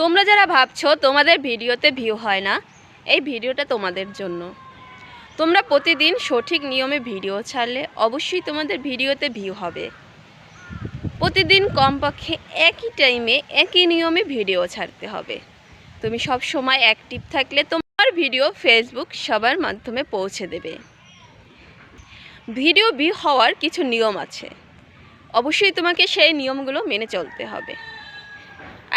তোমরা যারা ভাবছ তোমাদের ভিডিওতে ভিউ হয় না, এই ভিডিওটা তোমাদের জন্য। তোমরা প্রতিদিন সঠিক নিয়মে ভিডিও ছাড়লে অবশ্যই তোমাদের ভিডিওতে ভিউ হবে। প্রতিদিন কমপক্ষে একই টাইমে একই নিয়মে ভিডিও ছাড়তে হবে। তুমি সব সময় অ্যাক্টিভ থাকলে তোমার ভিডিও ফেসবুক সবার মাধ্যমে পৌঁছে দেবে। ভিডিও ভিউ হওয়ার কিছু নিয়ম আছে। অবশ্যই তোমাকে সেই নিয়মগুলো মেনে চলতে হবে।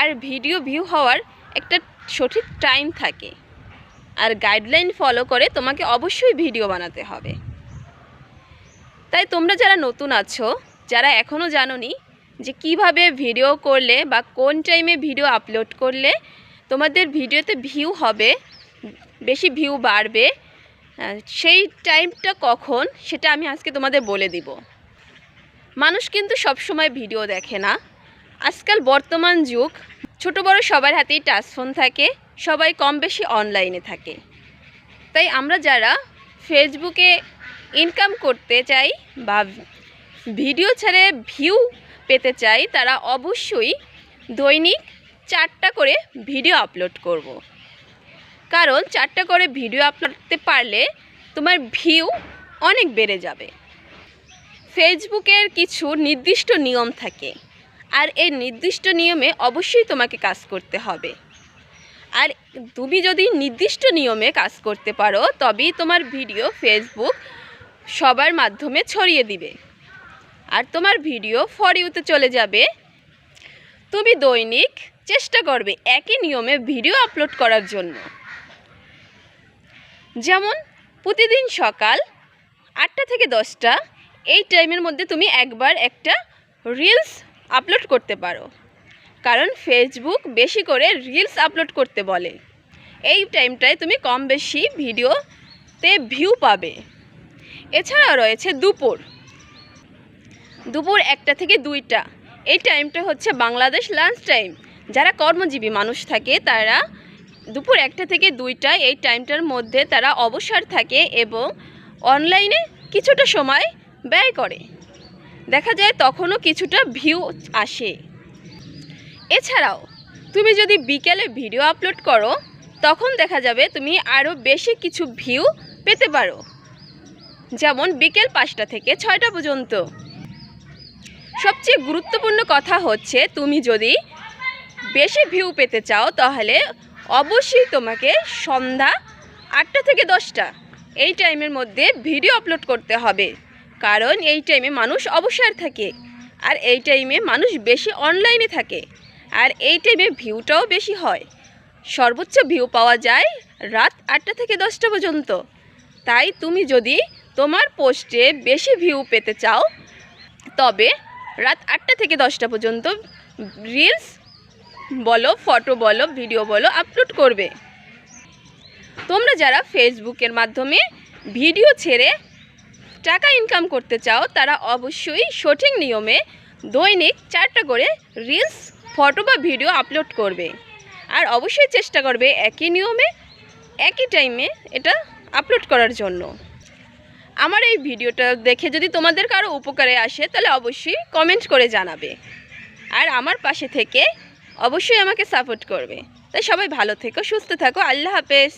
আর ভিডিও ভিউ হওয়ার একটা সঠিক টাইম থাকে। আর গাইডলাইন ফলো করে তোমাকে অবশ্যই ভিডিও বানাতে হবে। তাই তোমরা যারা নতুন আছো, যারা এখনও জানোনি যে কীভাবে ভিডিও করলে বা কোন টাইমে ভিডিও আপলোড করলে তোমাদের ভিডিওতে ভিউ হবে, বেশি ভিউ বাড়বে সেই টাইমটা কখন সেটা আমি আজকে তোমাদের বলে দিব। মানুষ কিন্তু সবসময় ভিডিও দেখে না। আজকাল বর্তমান যুগ, ছোট বড় সবার হাতেই টাচফোন থাকে, সবাই কম বেশি অনলাইনে থাকে। তাই আমরা যারা ফেসবুকে ইনকাম করতে চাই বা ভিডিও ছেড়ে ভিউ পেতে চাই, তারা অবশ্যই দৈনিক চারটা করে ভিডিও আপলোড করব। কারণ চারটা করে ভিডিও আপলোড করতে পারলে তোমার ভিউ অনেক বেড়ে যাবে। ফেসবুকের কিছু নির্দিষ্ট নিয়ম থাকে। আর এই নির্দিষ্ট নিয়মে অবশ্যই তোমাকে কাজ করতে হবে। আর তুমি যদি নির্দিষ্ট নিয়মে কাজ করতে পারো, তবেই তোমার ভিডিও ফেসবুক সবার মাধ্যমে ছড়িয়ে দিবে। আর তোমার ভিডিও ফর ইউতে চলে যাবে। তুমি দৈনিক চেষ্টা করবে একই নিয়মে ভিডিও আপলোড করার জন্য। যেমন প্রতিদিন সকাল আটটা থেকে দশটা, এই টাইমের মধ্যে তুমি একবার একটা রিলস আপলোড করতে পারো। কারণ ফেসবুক বেশি করে রিলস আপলোড করতে বলে। এই টাইমটায় তুমি কম বেশি ভিডিওতে ভিউ পাবে। এছাড়াও রয়েছে দুপুর। দুপুর একটা থেকে দুইটা। এই টাইমটা হচ্ছে বাংলাদেশ লাঞ্চ টাইম যারা কর্মজীবী মানুষ থাকে, তারা দুপুর একটা থেকে দুইটা এই টাইমটার মধ্যে তারা অবসর থাকে এবং অনলাইনে কিছুটা সময় ব্যয় করে। দেখা যায় তখনও কিছুটা ভিউ আসে। এছাড়াও, তুমি যদি বিকেলে ভিডিও আপলোড করো, তখন দেখা যাবে তুমি আরও বেশি কিছু ভিউ পেতে পারো। যেমন বিকেল পাঁচটা থেকে ছয়টা পর্যন্ত। সবচেয়ে গুরুত্বপূর্ণ কথা হচ্ছে, তুমি যদি বেশি ভিউ পেতে চাও, তাহলে অবশ্যই তোমাকে সন্ধ্যা আটটা থেকে দশটা, এই টাইমের মধ্যে ভিডিও আপলোড করতে হবে। কারণ এই টাইমে মানুষ অবসর থাকে আর এই টাইমে মানুষ বেশি অনলাইনে থাকে আর এই টাইমে ভিউটাও বেশি হয়। সর্বোচ্চ ভিউ পাওয়া যায় রাত আটটা থেকে দশটা পর্যন্ত। তাই তুমি যদি তোমার পোস্টে বেশি ভিউ পেতে চাও, তবে রাত আটটা থেকে দশটা পর্যন্ত রিলস বলো ফটো বলো ভিডিও বলো আপলোড করবে। তোমরা যারা ফেসবুকের মাধ্যমে ভিডিও ছেড়ে টাকা ইনকাম করতে চাও, তারা অবশ্যই সঠিক নিয়মে দৈনিক চারটা করে রিলস ফটো বা ভিডিও আপলোড করবে। আর অবশ্যই চেষ্টা করবে একই নিয়মে, একই টাইমে এটা আপলোড করার জন্য। আমার এই ভিডিওটা দেখে যদি তোমাদের কারও উপকারে আসে, তাহলে অবশ্যই কমেন্ট করে জানাবে। আর আমার পাশে থেকে অবশ্যই আমাকে সাপোর্ট করবে। তাই সবাই ভালো থেকো, সুস্থ থাকো, আল্লাহ হাফেজ।